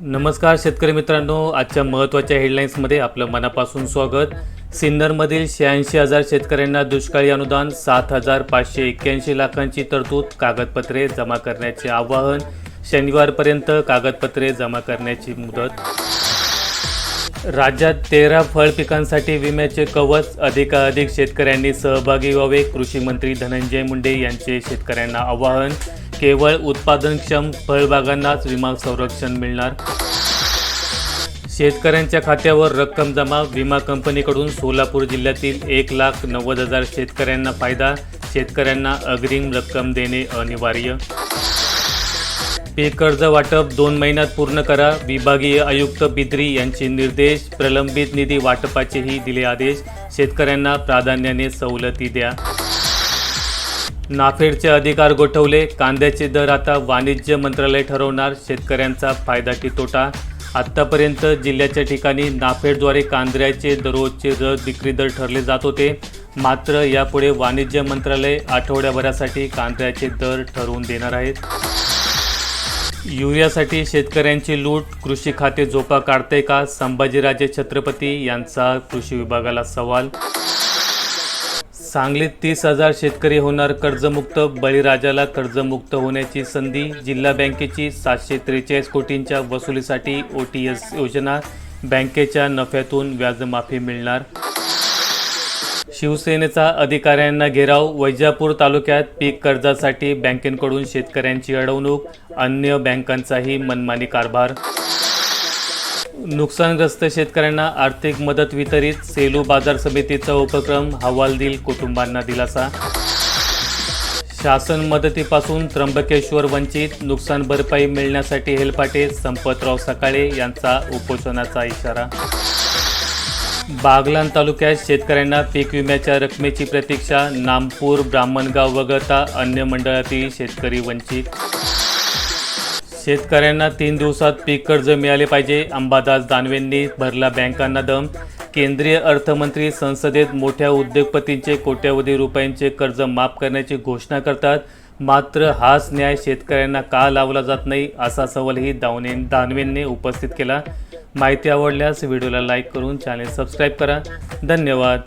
नमस्कार शेतकरी मित्रांनो आजच्या महत्त्वाच्या हेडलाईन्समध्ये आपलं मनापासून स्वागत. सिन्नरमधील शहाऐंशी हजार शेतकऱ्यांना दुष्काळी अनुदान सात हजार पाचशे एक्क्याऐंशी लाखांची तरतूद कागदपत्रे जमा करण्याचे आवाहन. शनिवारपर्यंत कागदपत्रे जमा करण्याची मुदत. राज्यात तेरा फळ पिकांसाठी विम्याचे कवच अधिकाधिक शेतकऱ्यांनी सहभागी व्हावे कृषी मंत्री धनंजय मुंडे यांचे शेतकऱ्यांना आवाहन. केवळ उत्पादनक्षम फळबागांनाच विमा संरक्षण मिळणार. शेतकऱ्यांच्या खात्यावर रक्कम जमा विमा कंपनीकडून सोलापूर जिल्ह्यातील एक लाख नव्वद हजार शेतकऱ्यांना फायदा शेतकऱ्यांना अग्रिम रक्कम देणे अनिवार्य. पीक कर्ज वाटप दोन महिन्यात पूर्ण करा विभागीय आयुक्त बिद्री यांचे निर्देश प्रलंबित निधी वाटपाचेही दिले आदेश शेतकऱ्यांना प्राधान्याने सवलती द्या. नाफेडचे अधिकार गोठवले. कांद्याचे दर आता वाणिज्य मंत्रालय ठरवणार. शेतकऱ्यांचा फायदा की तोटा? आत्तापर्यंत जिल्ह्याच्या ठिकाणी नाफेडद्वारे कांद्याचे दररोजचे रद विक्री दर ठरले जात होते. मात्र यापुढे वाणिज्य मंत्रालय आठवड्याभरासाठी कांद्याचे दर ठरवून देणार आहेत. युरियासाठी शेतकऱ्यांची लूट. कृषी खाते झोपा काढते का? संभाजीराजे छत्रपती यांचा कृषी विभागाला सवाल सांगलीत तीस हजार शेतकरी होणार कर्जमुक्त बळीराजाला कर्जमुक्त होण्याची संधी जिल्हा बँकेची सातशे त्रेचाळीस कोटींच्या वसुलीसाठी ओ टी एस योजना बँकेच्या नफ्यातून व्याजमाफी मिळणार. शिवसेनेचा अधिकाऱ्यांना घेराव वैजापूर तालुक्यात पीक कर्जासाठी बँकेकडून शेतकऱ्यांची अडवणूक अन्य बँकांचाही मनमानी कारभार नुकसानग्रस्त शेतकऱ्यांना आर्थिक मदत वितरित सेलू बाजार समितीचा उपक्रम हवालदिल कुटुंबांना दिलासा. शासन मदतीपासून त्र्यंबकेश्वर वंचित नुकसान भरपाई मिळण्यासाठी हेलपाटे संपतराव सकाळे यांचा उपोषणाचा इशारा. बागलान तालुक्यात शेतकऱ्यांना पीक विम्याच्या रकमेची प्रतीक्षा नामपूर ब्राह्मणगाव वगळता अन्य मंडळातील शेतकरी वंचित. शेतकऱ्यांना तीन दिवसात पीक कर्ज मिळाले पाहिजे. अंबादास दानवेंनी भरला बँकांना दम. केंद्रीय अर्थमंत्री संसदेत मोठ्या उद्योगपतींचे कोट्यवधी रुपयांचे कर्ज माफ करण्याची घोषणा करतात. मात्र हाच न्याय शेतकऱ्यांना का लावला जात नाही असा सवालही दावने दानवेंनी उपस्थित केला. माहिती आवडल्यास व्हिडिओला लाईक करून चॅनेल सबस्क्राईब करा. धन्यवाद.